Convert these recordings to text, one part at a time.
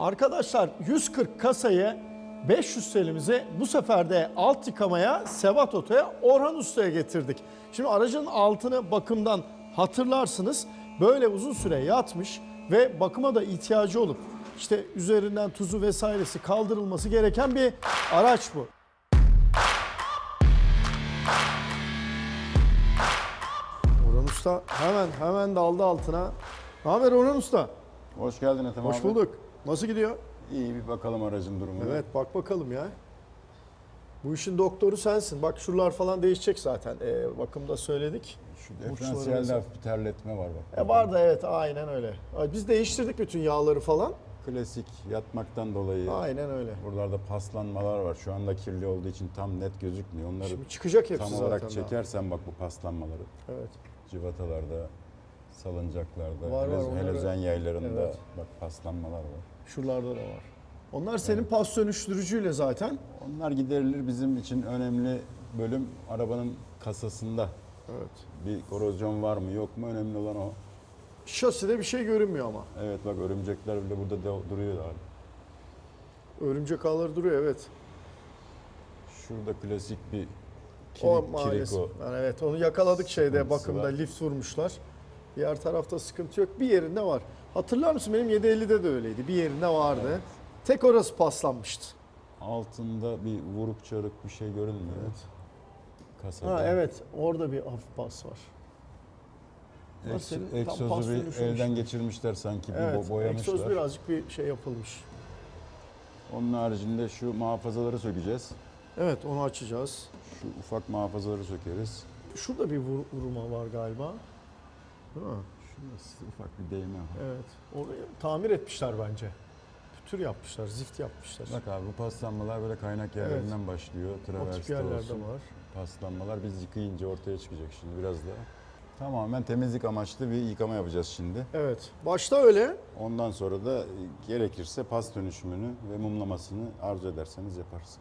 Arkadaşlar 140 kasayı 500 TL'mize bu sefer de alt yıkamaya Sevat Oto'ya Orhan Usta'ya getirdik. Şimdi aracın altını bakımdan hatırlarsınız böyle uzun süre yatmış ve bakıma da ihtiyacı olup işte üzerinden tuzu vesairesi kaldırılması gereken bir araç bu. Orhan Usta hemen hemen daldı altına. Ne haber Orhan Usta? Hoş geldin Ethem Hoş abi. bulduk. Nasıl gidiyor? İyi bir bakalım aracın durumuna. Evet bak bakalım ya. Bu işin doktoru sensin. Bak şuralar falan değişecek zaten. Ee, bakımda söyledik. Şu diferansiyelde hafif bir terletme var bak. E var da evet aynen öyle. Ay, Biz değiştirdik bütün yağları falan. Klasik yatmaktan dolayı Aynen öyle. buralarda paslanmalar var. Şu anda kirli olduğu için tam net gözükmüyor. Onları Şimdi çıkacak hepsi tam zaten. olarak daha. çekersen bak bu paslanmaları. Evet. Civatalarda, salıncaklarda, Var, var, hele- onları- helezon yaylarında Evet. bak paslanmalar var. Şuralarda da var. Onlar senin pas dönüştürücüyle zaten. Onlar giderilir bizim için önemli bölüm arabanın kasasında. Evet. Bir korozyon var mı yok mu önemli olan o. Şaside bir şey görünmüyor ama. Evet bak örümcekler bile burada de- duruyor abi. Örümcek ağları duruyor evet. Şurada klasik bir o kirik, maalesef. kiriko. Yani evet onu yakaladık şeyde Sıkıntısı bakımda var. lift vurmuşlar. Diğer tarafta sıkıntı yok. Bir yerinde var. Hatırlar mısın benim 750'de de öyleydi. Bir yerinde vardı. Tek orası paslanmıştı. Altında bir vuruk çarık bir şey görünmüyor. Evet. Kasada. Ha evet orada bir hafif pas var. Eks- senin egzozu bir elden geçirmişler sanki bir Evet. bo- boyamışlar. Egzoz birazcık bir şey yapılmış. Onun haricinde şu muhafazaları sökeceğiz. Evet onu açacağız. Şu ufak muhafazaları sökeriz. Şurada bir vur- vurma var galiba. Değil mi? Şurası ufak bir değme var. Evet. Orayı tamir etmişler bence. Pütür yapmışlar, zift yapmışlar. Bak abi bu paslanmalar böyle kaynak yerlerinden başlıyor. o tip Traverste yerlerde olsun. var. Paslanmalar biz yıkayınca ortaya çıkacak şimdi biraz da. Tamamen temizlik amaçlı bir yıkama yapacağız şimdi. Evet. Başta öyle. Ondan sonra da gerekirse pas dönüşümünü ve mumlamasını arzu ederseniz yaparız.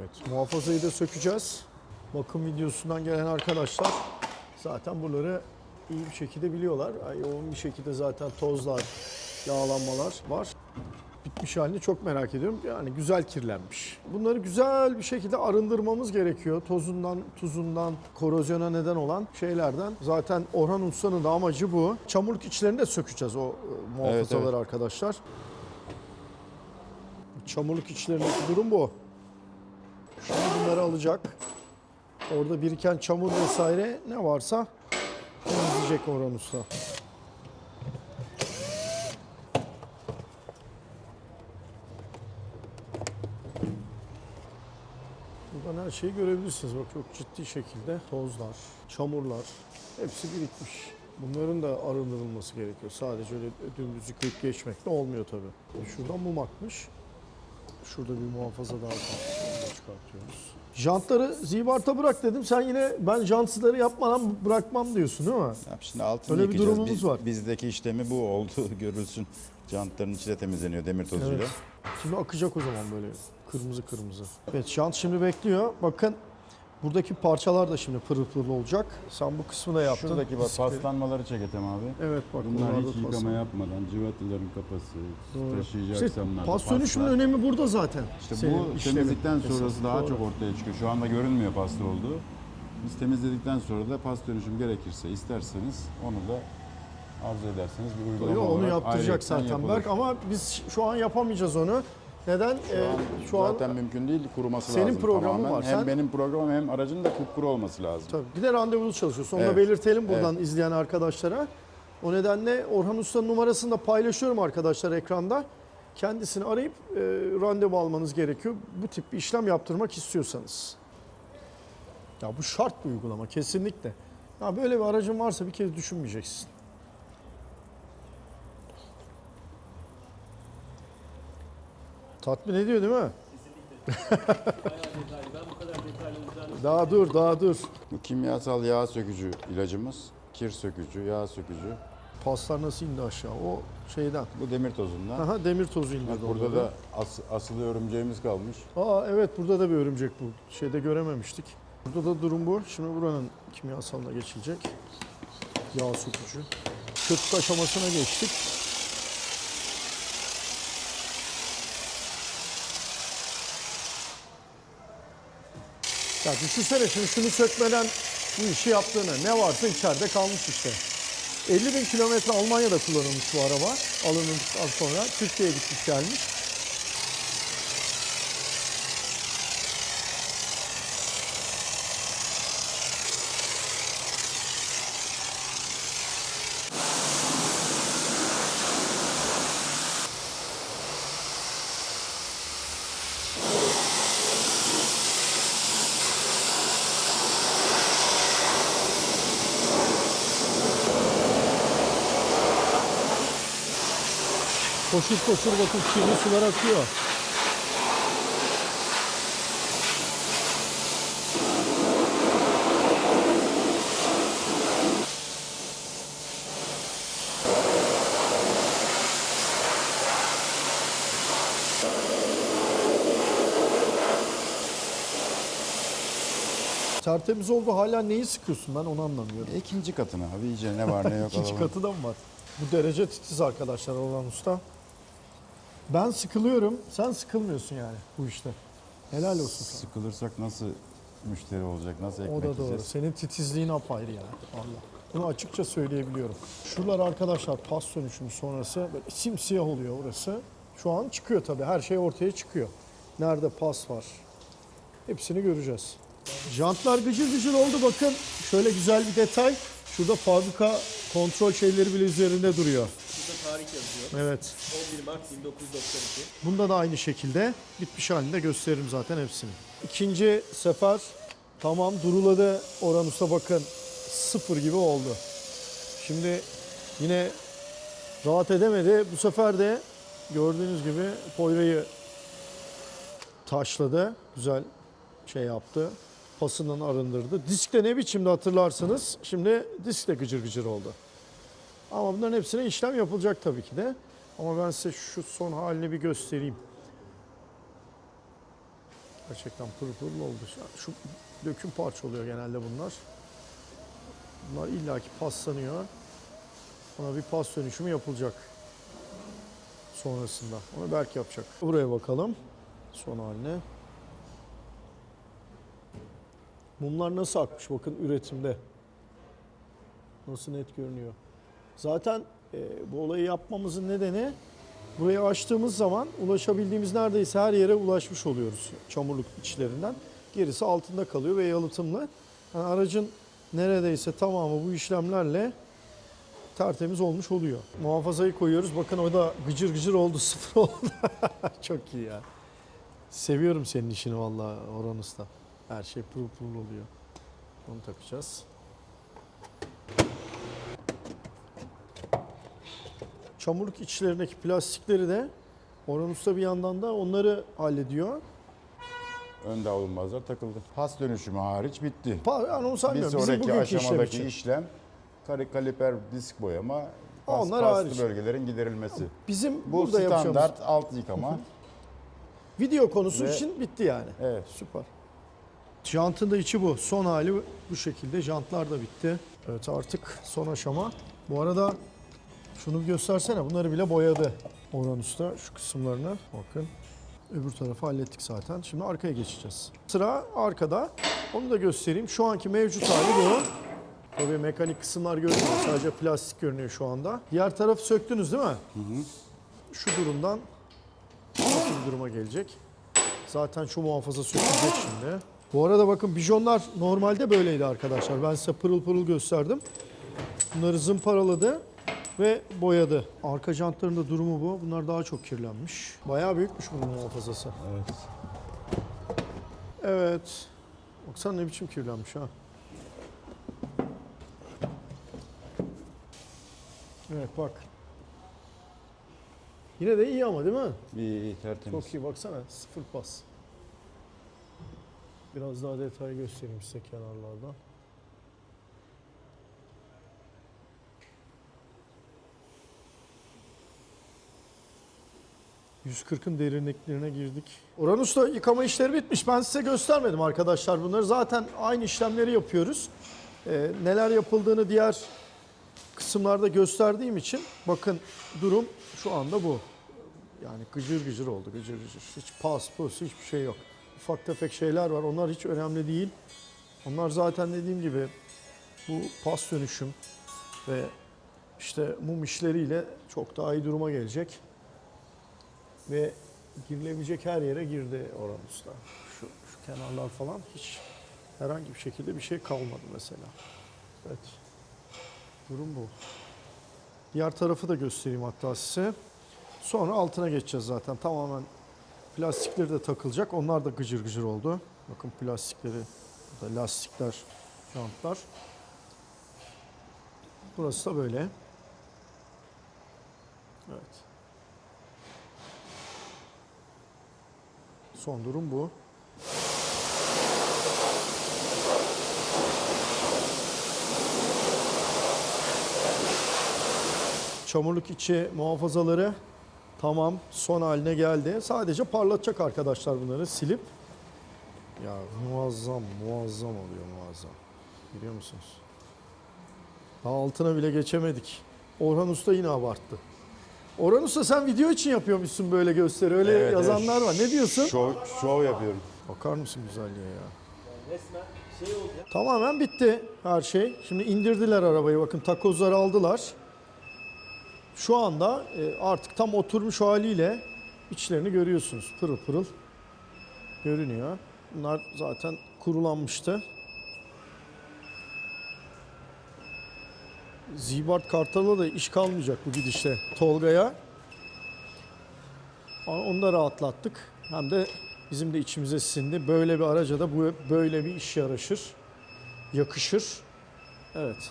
Evet. Muhafazayı da sökeceğiz. Bakım videosundan gelen arkadaşlar zaten buraları iyi bir şekilde biliyorlar. Yani Yoğun bir şekilde zaten tozlar, yağlanmalar var. Bitmiş halini çok merak ediyorum. Yani güzel kirlenmiş. Bunları güzel bir şekilde arındırmamız gerekiyor. Tozundan, tuzundan, korozyona neden olan şeylerden. Zaten Orhan Usta'nın da amacı bu. Çamurluk içlerini de sökeceğiz o e, muhafazaları evet. arkadaşlar. Çamurluk içlerindeki durum bu. Şimdi bunları alacak. Orada biriken çamur vesaire ne varsa temizleyecek Orhan Usta. Buradan her şeyi görebilirsiniz. Bak çok ciddi şekilde tozlar, çamurlar hepsi birikmiş. Bunların da arındırılması gerekiyor. Sadece öyle dümdüz yıkayıp geçmekle olmuyor tabii. Şuradan mum akmış. Şurada bir muhafaza daha kalmış. Çıkartıyoruz. Jantları zibarta bırak dedim. Sen yine ben jantsızları yapmadan bırakmam diyorsun değil mi? Ya şimdi altını Öyle bir yıkayacağız. durumumuz Biz- var. Bizdeki işlemi bu oldu görülsün. Jantların içi de temizleniyor demir tozuyla. Şimdi akacak o zaman böyle kırmızı kırmızı. Evet jant şimdi bekliyor. Bakın buradaki parçalar da şimdi pırıl pırıl olacak. Sen bu kısmı da yaptın. Şuradaki bak Diskleri. paslanmaları çek Ethem abi. Evet bak Bunlar hiç yıkama paslan- yapmadan civataların kapası, Doğru. taşıyıcı İşte aksamlarda pas dönüşümün önemi burada zaten. İşte Senin bu işlemin temizlikten esas. sonrası daha Doğru. çok ortaya çıkıyor. Şu anda görünmüyor pasta olduğu. Biz temizledikten sonra da pas dönüşüm gerekirse isterseniz onu da arzu ederseniz bir uygulama Yo, onu yaptıracak zaten yapılır. Berk ama biz şu an yapamayacağız onu. Neden? Şu Ee, an şu an zaten mümkün değil kuruması Senin lazım programın tamamen. var. Hem Sen- benim programım hem aracın da kupkuru olması lazım. Tabii. Bir de randevulu çalışıyorsun. Onu da Evet. belirtelim buradan izleyen arkadaşlara. O nedenle Orhan Usta'nın numarasını da paylaşıyorum arkadaşlar ekranda. Kendisini arayıp e, randevu almanız gerekiyor. Bu tip bir işlem yaptırmak istiyorsanız. Ya bu şart bir uygulama kesinlikle. Ya böyle bir aracın varsa bir kez düşünmeyeceksin. Tatmin ediyor değil mi? daha dur, daha dur. Bu kimyasal yağ sökücü ilacımız. Kir sökücü, yağ sökücü. Paslar nasıl indi aşağı? O şeyden. Bu demir tozundan. Aha demir tozu indirdi Bak burada da as, asılı örümceğimiz kalmış. Aa evet burada da bir örümcek bu. Şeyde görememiştik. Burada da durum bu. Şimdi buranın kimyasalına geçilecek. Yağ sökücü. Köpük aşamasına geçtik. Ya düşünsene şimdi şunu sökmeden bu işi yaptığını. Ne varsa içeride kalmış işte. 50 bin kilometre Almanya'da kullanılmış bu araba. Alındıktan sonra Türkiye'ye gitmiş gelmiş. Koşur koşur bakın kirli sular akıyor. Tertemiz oldu hala neyi sıkıyorsun ben onu anlamıyorum. İkinci katına abi iyice ne var ne yok İkinci alalım. katı da mı var? Bu derece titiz arkadaşlar Orhan Usta. Ben sıkılıyorum, sen sıkılmıyorsun yani bu işte. Helal olsun sana. Sıkılırsak nasıl müşteri olacak, nasıl ekmek O da doğru. yiyeceğiz? Senin titizliğin apayrı ya. Allah. Bunu açıkça söyleyebiliyorum. Şuralar arkadaşlar pas dönüşümü sonrası böyle simsiyah oluyor orası. Şu an çıkıyor tabii. Her şey ortaya çıkıyor. Nerede pas var? Hepsini göreceğiz. Jantlar gıcır gıcır oldu bakın. Şöyle güzel bir detay. Şurada fabrika kontrol şeyleri bile üzerinde duruyor. Burada tarih yazıyor. Evet. 11 Mart 1992. Bunda da aynı şekilde bitmiş halinde gösteririm zaten hepsini. İkinci sefer tamam duruladı Usta bakın sıfır gibi oldu. Şimdi yine rahat edemedi. Bu sefer de gördüğünüz gibi Poyra'yı taşladı. Güzel şey yaptı. Pasından arındırdı. Disk de ne biçimde hatırlarsınız. Şimdi disk de gıcır gıcır oldu. Ama bunların hepsine işlem yapılacak tabii ki de. Ama ben size şu son halini bir göstereyim. Gerçekten pırıl pırıl oldu. Şu döküm parça oluyor genelde bunlar. Bunlar illaki paslanıyor. Ona bir pas dönüşümü yapılacak. Sonrasında. Onu Berk yapacak. Buraya bakalım. Son haline. Mumlar nasıl akmış bakın üretimde. Nasıl net görünüyor. Zaten e, bu olayı yapmamızın nedeni burayı açtığımız zaman ulaşabildiğimiz neredeyse her yere ulaşmış oluyoruz çamurluk içlerinden. Gerisi altında kalıyor ve yalıtımlı. Yani aracın neredeyse tamamı bu işlemlerle tertemiz olmuş oluyor. Muhafazayı koyuyoruz. Bakın o da gıcır gıcır oldu, sıfır oldu. Çok iyi ya. Seviyorum senin işini vallahi Orhan Usta. Her şey pırıl pırıl oluyor. Onu takacağız. Çamurluk içlerindeki plastikleri de Orhan Usta bir yandan da onları hallediyor. Ön davulmazlar takıldı. Pas dönüşümü hariç bitti. Pa- Yani onu Bir saymıyorum. Bizim sonraki bugünkü işlem aşamadaki için. işlem kare kaliper disk boyama, pas, Onlar paslı hariç. bölgelerin giderilmesi. Bizim Bu burada yapacağımız standart alt yıkama. video konusu Ve- için bitti yani. evet. Süper. Jantın da içi bu. Son hali bu şekilde. Jantlar da bitti. Evet artık son aşama. Bu arada şunu bir göstersene. Bunları bile boyadı Orhan Usta şu kısımlarını. Bakın. Öbür tarafı hallettik zaten. Şimdi arkaya geçeceğiz. Sıra arkada. Onu da göstereyim. Şu anki mevcut hali bu. Tabii mekanik kısımlar görünüyor. Sadece plastik görünüyor şu anda. Diğer tarafı söktünüz değil mi? Şu durumdan nasıl bir duruma gelecek? Zaten şu muhafaza sökülecek şimdi. Bu arada bakın bijonlar normalde böyleydi arkadaşlar. Ben size pırıl pırıl gösterdim. Bunları zımparaladı ve boyadı. Arka jantların da durumu bu. Bunlar daha çok kirlenmiş. Bayağı büyükmüş bunun muhafazası. evet. Evet. Baksana ne biçim kirlenmiş ha. Evet bak. Yine de iyi ama değil mi? İyi, iyi tertemiz. Çok iyi baksana sıfır pas. Biraz daha detay göstereyim size kenarlardan. ...140'ın derinliklerine girdik. Orhan Usta yıkama işleri bitmiş. Ben size göstermedim arkadaşlar bunları. Zaten aynı işlemleri yapıyoruz. Ee, neler yapıldığını diğer kısımlarda gösterdiğim için... ...bakın durum şu anda bu. Yani gıcır gıcır oldu gıcır gıcır. Hiç pas pus hiçbir şey yok. ufak tefek şeyler var. Onlar hiç önemli değil. Onlar zaten dediğim gibi bu pas dönüşüm ve işte mum işleriyle çok daha iyi duruma gelecek. Ve girilebilecek her yere girdi Orhan Usta. Şu, şu kenarlar falan hiç herhangi bir şekilde bir şey kalmadı mesela. Evet. Durum bu. Diğer tarafı da göstereyim hatta size. Sonra altına geçeceğiz zaten. Tamamen plastikleri de takılacak. Onlar da gıcır gıcır oldu. Bakın plastikleri, burada lastikler, jantlar. Burası da böyle. Evet. Son durum bu. Çamurluk içi muhafazaları tamam son haline geldi. Sadece parlatacak arkadaşlar bunları silip. Ya muazzam muazzam oluyor muazzam. Biliyor musunuz? Daha altına bile geçemedik. Orhan Usta yine abarttı. Orhan Usta sen video için yapıyormuşsun böyle gösteri. Öyle Evet, yazanlar evet. var. Ne diyorsun? Şov, şov yapıyorum. Bakar mısın güzelliğe ya? Resmen şey oldu ya. Tamamen bitti her şey. Şimdi indirdiler arabayı. Bakın takozları aldılar. Şu anda e, artık tam oturmuş haliyle içlerini görüyorsunuz. Pırıl pırıl görünüyor. Bunlar zaten kurulanmıştı. Zibart Kartal'a da iş kalmayacak bu gidişte Tolga'ya. Onu da rahatlattık. Hem de bizim de içimize sindi. Böyle bir araca da bu böyle bir iş yaraşır. Yakışır. Evet.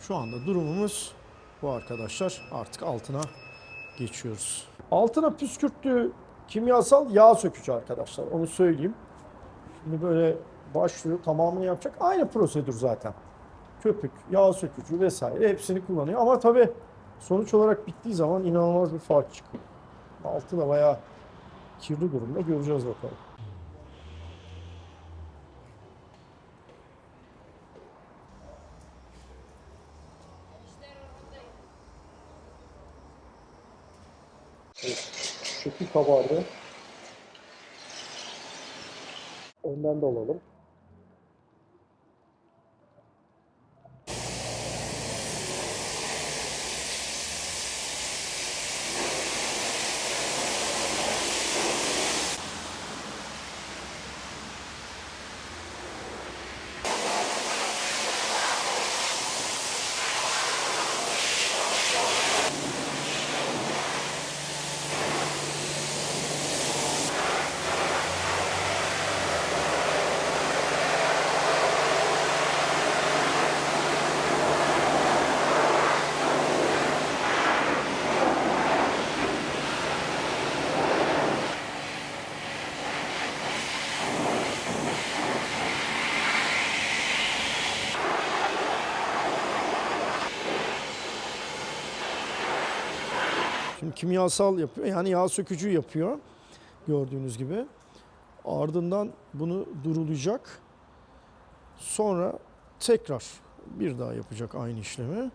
Şu anda durumumuz bu arkadaşlar. Artık altına geçiyoruz. Altına püskürttüğü kimyasal yağ sökücü arkadaşlar. Onu söyleyeyim. Şimdi böyle başlıyor. Tamamını yapacak. Aynı prosedür zaten. Köpük, yağ sökücü vesaire hepsini kullanıyor. Ama tabii sonuç olarak bittiği zaman inanılmaz bir fark çıkıyor. Altı da bayağı kirli durumda göreceğiz bakalım. Evet, kabardı. Önden de alalım. Kimyasal yapıyor. Yani yağ sökücü yapıyor. Gördüğünüz gibi. Ardından bunu durulayacak. Sonra tekrar bir daha yapacak aynı işlemi.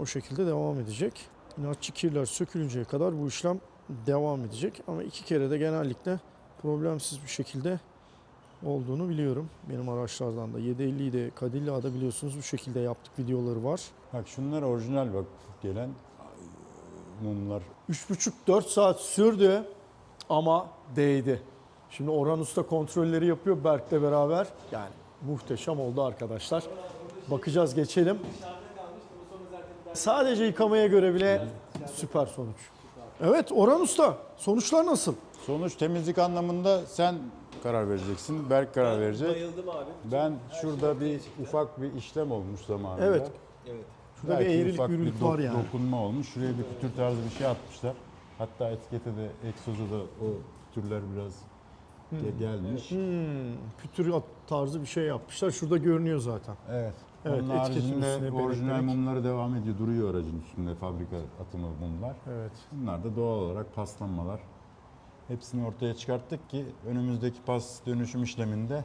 O şekilde devam edecek. İnatçı kirler sökülünceye kadar bu işlem devam edecek. Ama iki kere de genellikle problemsiz bir şekilde olduğunu biliyorum. Benim araçlardan da 750'yi de Cadillac'da biliyorsunuz bu şekilde yaptık videoları var. Bak şunlar orijinal bak gelen mumlar. 3,5-4 saat sürdü ama değdi. Şimdi Orhan Usta kontrolleri yapıyor Berk'le beraber. Yani muhteşem oldu arkadaşlar. Bakacağız geçelim. Sadece yıkamaya göre bile süper sonuç. Evet Orhan Usta sonuçlar nasıl? Sonuç temizlik anlamında sen karar vereceksin. Berk karar verecek. Bayıldım abi. Ben şurada bir ufak bir işlem olmuş zamanında. Evet. Evet. Şurada bir Belki eğrilik ufak bir dok- var yani. Dokunma olmuş. Şuraya bir pütür tarzı bir şey atmışlar. Hatta etikete de egzoza da o pütürler biraz ge- gelmiş. Hmm, pütür tarzı bir şey yapmışlar. Şurada görünüyor zaten. Evet. Evet, Onun etiketin üstüne haricinde orijinal belirterek. mumları devam ediyor. Duruyor aracın üstünde fabrika atımı mumlar. Evet. Bunlar da doğal olarak paslanmalar. Hepsini ortaya çıkarttık ki önümüzdeki pas dönüşüm işleminde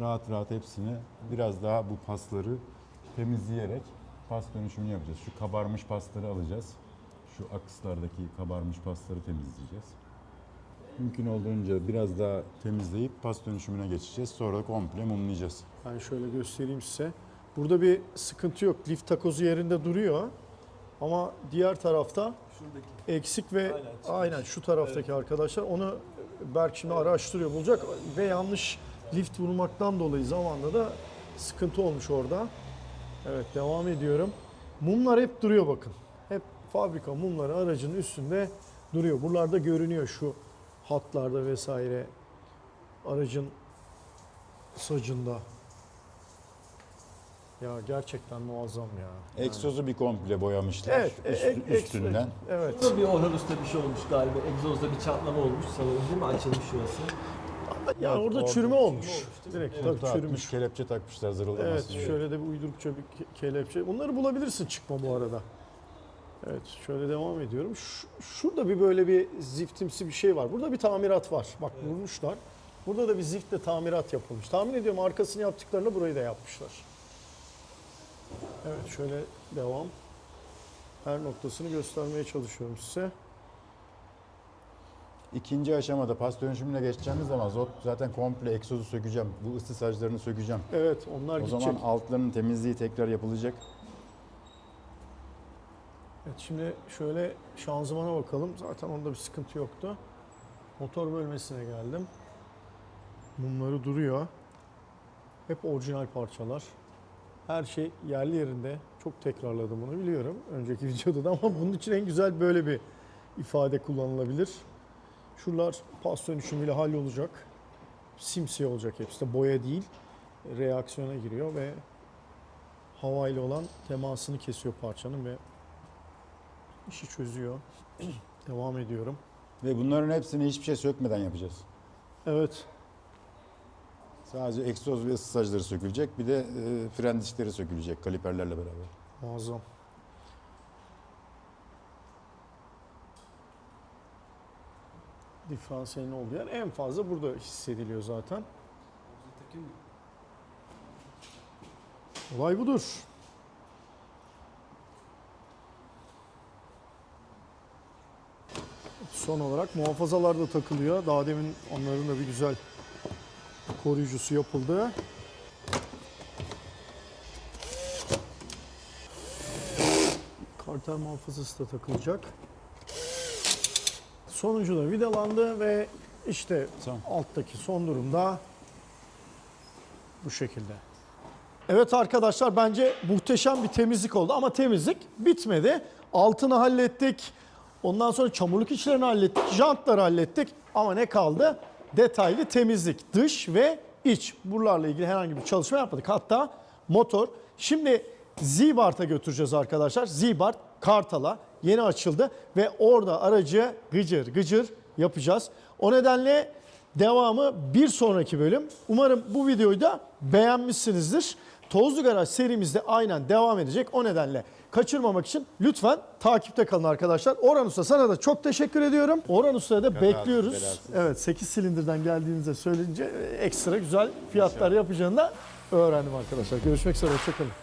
rahat rahat hepsini biraz daha bu pasları temizleyerek pas dönüşümünü yapacağız. Şu kabarmış pasları alacağız. Şu akslardaki kabarmış pasları temizleyeceğiz. Mümkün olduğunca biraz daha temizleyip pas dönüşümüne geçeceğiz. Sonra da komple mumlayacağız. Ben şöyle göstereyim size. Burada bir sıkıntı yok. Lif takozu yerinde duruyor. Ama diğer tarafta Şuradaki. eksik ve Aynen, aynen, şu taraftaki arkadaşlar onu Berk şimdi araştırıyor bulacak ve yanlış lift vurmaktan dolayı zamanla da sıkıntı olmuş orada. Evet devam ediyorum. Mumlar hep duruyor bakın. Hep fabrika mumları aracın üstünde duruyor. Buralarda görünüyor şu hatlarda vesaire aracın sacında. Ya gerçekten muazzam ya. Egzozu bir komple boyamışlar. Evet, e- üst- e- ek- üstünden. Evet. Burada bir Orhan Usta bir şey olmuş galiba. Egzozda bir çatlama olmuş sanırım değil mi? Açılmış şurası. Ya Evet, orada orada çürüme olmuş. olmuş? Direkt Evet, tabii çürümüş. kelepçe takmışlar zırıldamasın Evet, diye. şöyle de bir uydurukça bir ke- kelepçe. Bunları bulabilirsin çıkma bu arada. Evet, şöyle devam ediyorum. Ş- şurada bir böyle bir ziftimsi bir şey var. Burada bir tamirat var. Bak vurmuşlar. Burada da bir ziftle tamirat yapılmış. Tahmin ediyorum arkasını yaptıklarını burayı da yapmışlar. Evet, şöyle devam. Her noktasını göstermeye çalışıyorum size. İkinci aşamada pas dönüşümüne geçeceğimiz zaman zot zaten komple egzozu sökeceğim. Bu ısı saclarını sökeceğim. Evet, onlar O gidecek. zaman altlarının temizliği tekrar yapılacak. Evet şimdi şöyle şanzımana bakalım. Zaten onda bir sıkıntı yoktu. Motor bölmesine geldim. Mumları duruyor. Hep orijinal parçalar. Her şey yerli yerinde. Çok tekrarladım bunu biliyorum. Önceki videoda da ama bunun için en güzel böyle bir ifade kullanılabilir. Şuralar pas dönüşümüyle hallolacak. Simsiyah olacak hepsi de boya değil. Reaksiyona giriyor ve havayla olan temasını kesiyor parçanın ve işi çözüyor. Devam ediyorum. Ve bunların hepsini hiçbir şey sökmeden yapacağız. Evet. Sadece egzoz ve ısı sacları sökülecek. Bir de e, fren dişleri sökülecek kaliperlerle beraber. Muazzam. Diferansiyelin olduğu yer en fazla burada hissediliyor zaten. Olay budur. Son olarak muhafazalar da takılıyor. Daha demin onların da bir güzel koruyucusu yapıldı. Karter muhafazası da takılacak. Sonuncu da vidalandı ve işte Son. alttaki son durumda bu şekilde. Evet arkadaşlar bence muhteşem bir temizlik oldu ama temizlik bitmedi. Altını hallettik. Ondan sonra çamurluk içlerini hallettik. Jantları hallettik. Ama ne kaldı? Detaylı temizlik. Dış ve iç. Buralarla ilgili herhangi bir çalışma yapmadık. Hatta motor. Şimdi Z-Bart'a götüreceğiz arkadaşlar. Z-Bart Kartal'a yeni açıldı ve orada aracı gıcır gıcır yapacağız. O nedenle devamı bir sonraki bölüm. Umarım bu videoyu da beğenmişsinizdir. Tozlu Garaj serimizde aynen devam edecek. O nedenle kaçırmamak için lütfen takipte kalın arkadaşlar. Orhan Usta sana da çok teşekkür ediyorum. Orhan Usta'ya da bekliyoruz. belasız. Evet 8 silindirden geldiğinizde söyleyince ekstra güzel fiyatlar yapacağını da öğrendim arkadaşlar. Görüşmek üzere. Hoşçakalın.